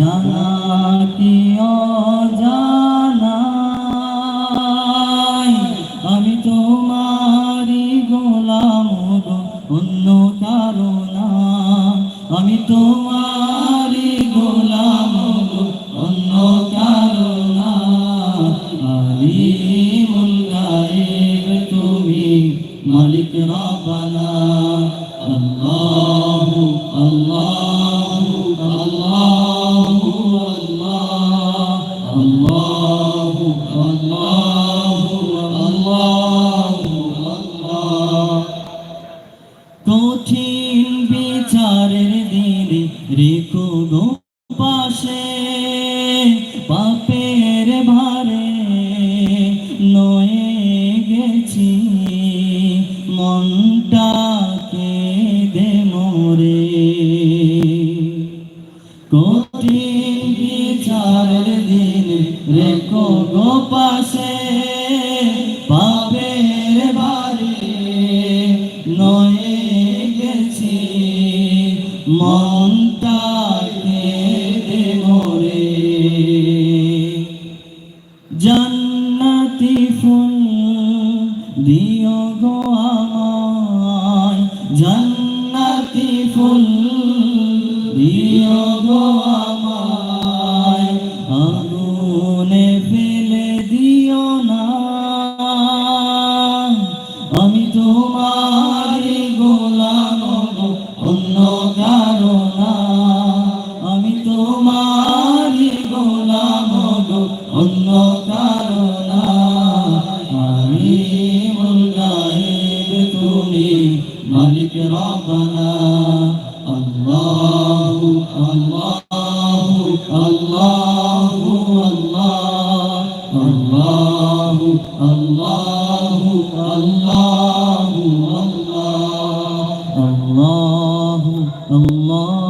জানা God মালিক রব্বানা আল্লাহু আল্লাহু আল্লাহু আল্লাহ আল্লাহু আল্লাহু আল্লাহু আল্লাহ আল্লাহু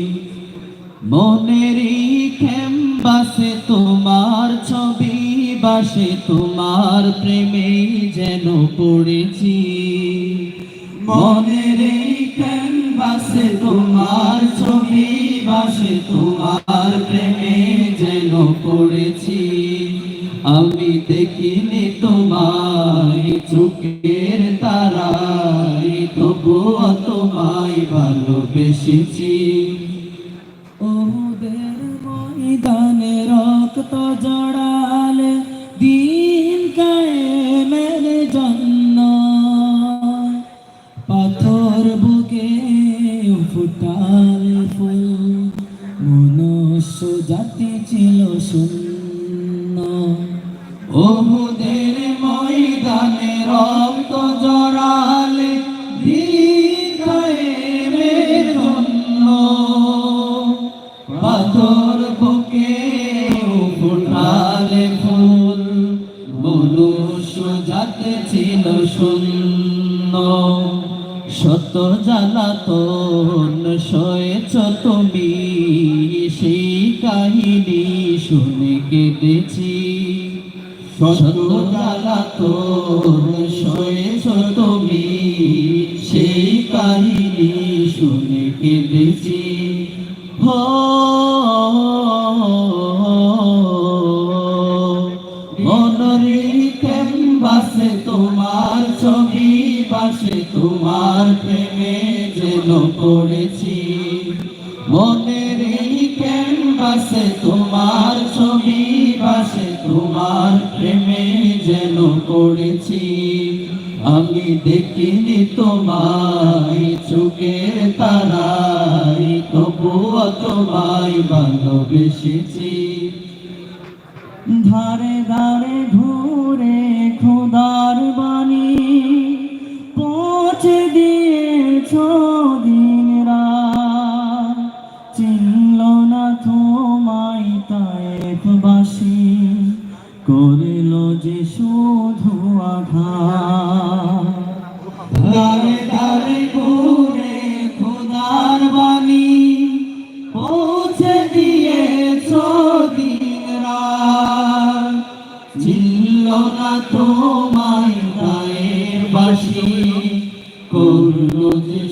মনেরই বাসে তোমার ছবি বাসে, তোমার প্রেমে যেন পড়েছি। মনেরই বাসে তোমার ছবি বাসে, তোমার প্রেমে যেন পড়েছি। আমি দেখিনি তোমায় চোখের তারাই তবুও তোমায় ভালোবেসেছি। জড়ালে দিন কায়েমের জন্য। পাথর বুকে ফুটাল ফুল মনুষ্য জাতি ছিল শূন্য। জ্বালাতন সয়েছ তুমি। সেই কাহিনী শুনে কেঁদেছি। শত জ্বালাতন সয়েছ তুমি। সেই কাহিনী শুনে কেঁদেছি। হো তোমার প্রেমে যেন পড়েছি। মনের এই ক্যানভাসে তোমার ছবি বাসে, তোমার প্রেমে যেন পড়েছি। আমি দেখিনি তোমায়, চোখের তারাই, তবুও তোমায় ভালোবেসেছি। ধারে ধারে ঘুরে খোদার দিন রাত চিনল না তোমায় তায়েফবাসী করিল যে শুধু আঘাত। ধারে ধারে ঘুরে খোদার বাণী পৌঁছে দিয়েছ দিন রাত। চিনল না তোমায় গায়ের বাসি যে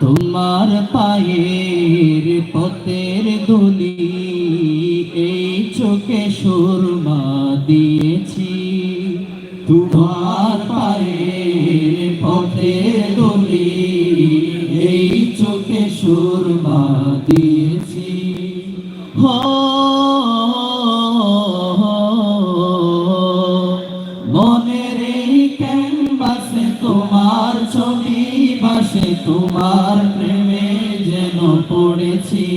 তোমার পায়ের পথের দুলি এই চোখে সুরমা দিয়েছি। তোমার পায়ের পথের পড়েছি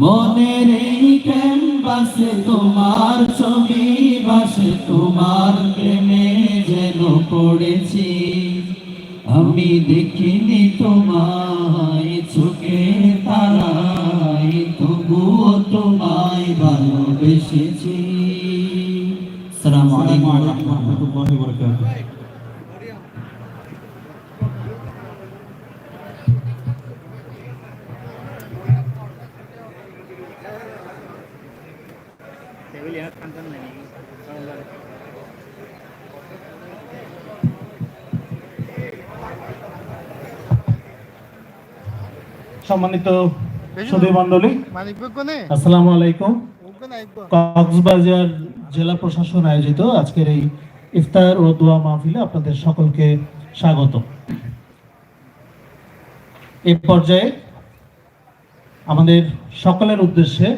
মনের এই ক্যানভাসে তোমার ছবি বাসে তোমার প্রেমে যেন পড়েছি। আমি দেখিনি তোমায় চোখে তারাই তবুও তোমায় ভালোবেসেছি। ওয়া রাহমাতুল্লাহি ওয়া সম্মানিত সুধী মন্ডলী আসসালামু আলাইকুম। কক্সবাজার জেলা প্রশাসন আয়োজিত আজকের এই ইফতার ও দোয়া মাহফিলে আপনাদের সকলকে স্বাগত। এই পর্যায়ে আমাদের সকলের উদ্দেশ্যে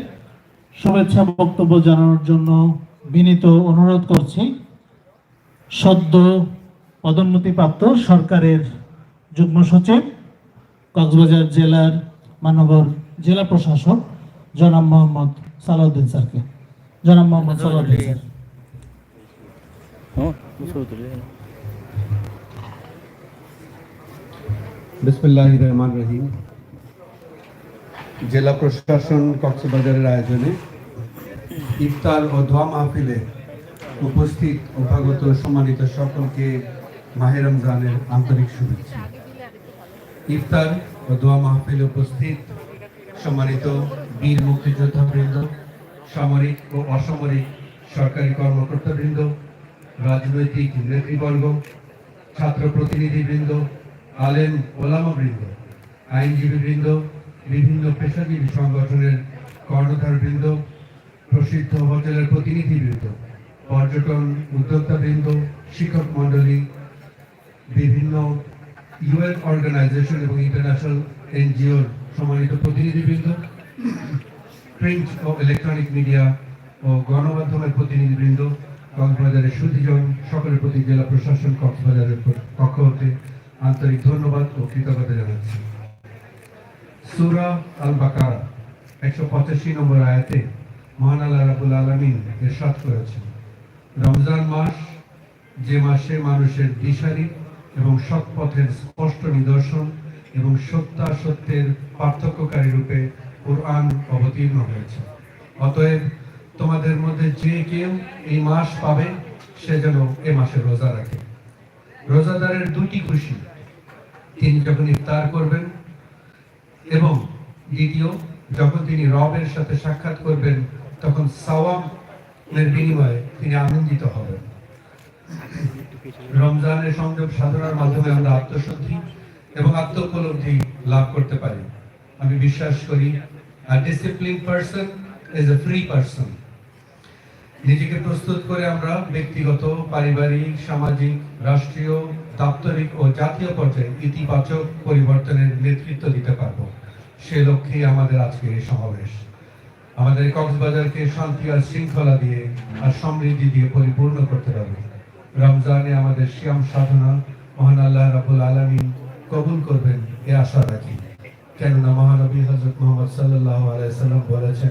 শুভেচ্ছা বক্তব্য জানানোর জন্য বিনীত অনুরোধ করছি সদ্য পদোন্নতিপ্রাপ্ত সরকারের যুগ্ম সচিব কক্সবাজার জেলার মানবর জেলা প্রশাসক জনাব মোহাম্মদ সালাউদ্দিন স্যারকে। জনাব মোহাম্মদ সালাউদ্দিন স্যার। বিসমুল্লাহ রহমান রহিম। জেলা প্রশাসন কক্সবাজারের আয়োজনে ইফতার ও ধোয়া মাহফিলে উপস্থিত অভ্যাগত সম্মানিত সকলকে মাহে রমজানের আন্তরিক শুভেচ্ছা। ইফতার ও দোয়া মাহফিলে উপস্থিত সম্মানিত বীর মুক্তিযোদ্ধাবৃন্দ সামরিক ও অসামরিক সরকারি কর্মকর্তাবৃন্দ, রাজনৈতিক নেতৃবর্গ, ছাত্র প্রতিনিধিবৃন্দ, আলেম ওলামাবৃন্দ আইনজীবীবৃন্দ, বিভিন্ন পেশাজীবী সংগঠনের কর্ণধারবৃন্দ, প্রসিদ্ধ হোটেলের প্রতিনিধিবৃন্দ, পর্যটন উদ্যোক্তাবৃন্দ, শিক্ষক মণ্ডলী, বিভিন্ন ইউএন অর্গানাইজেশন এবং ইন্টারন্যাশনাল এনজিওর সম্মানিত প্রতিনিধিবৃন্দ প্রিন্ট ও ইলেকট্রনিক মিডিয়া ও গণমাধ্যমের প্রতিনিধিবৃন্দ কক্সবাজারের সুধীজন, সকলের প্রতি জেলা প্রশাসন কক্সবাজারের পক্ষ হতে আন্তরিক ধন্যবাদ ও কৃতজ্ঞতা জানাচ্ছি। সুরা আল বাকারা একশো পঁচাশি নম্বর আয়াতে মহান আল্লাহ রাবুল আলমিন এরশাদ করেছেন। রমজান মাস যে মাসে মানুষের দিশারি এবং সৎ পথের স্পষ্ট নিদর্শন এবং সত্যাসত্যের পার্থক্যকারী রূপে কোরআন অবতীর্ণ হয়েছে। অতএব তোমাদের মধ্যে যে কেউ এই মাস পাবে, সে যেন এ মাসে রোজা রাখে। রোজাদারের দুটি খুশি। তিনি যখন ইফতার করবেন এবং দ্বিতীয়, যখন তিনি রবের সাথে সাক্ষাৎ করবেন, তখন সাওয়ামের বিনিময়ে তিনি আনন্দিত হবেন। রমজানের সংযোগ সাধনার মাধ্যমে আমরা আত্মশুদ্ধি এবং আত্ম উপলব্ধি লাভ করতে পারি। আমি বিশ্বাস করি আর discipline person is a free person নিজেকে প্রস্তুত করে আমরা ব্যক্তিগত, পারিবারিক, সামাজিক, রাষ্ট্রীয়, দাপ্তরিক ও জাতীয় পর্যায়ে ইতিবাচক পরিবর্তনের নেতৃত্ব দিতে পারব। সে লক্ষ্যেই আমাদের আজকের এই সমাবেশ। আমাদের কক্সবাজারকে শান্তি আর শৃঙ্খলা দিয়ে আর সমৃদ্ধি দিয়ে পরিপূর্ণ করতে পারবে। রমজানে আমাদের শ্যাম সাধনা মহান আল্লাহ রাবুল আলমিন কবুল করবেন, এ আশা রাখি। কেননা মহানবী হজরত মোহাম্মদ সাল্লাহ আলাইসাল্লাম বলেছেন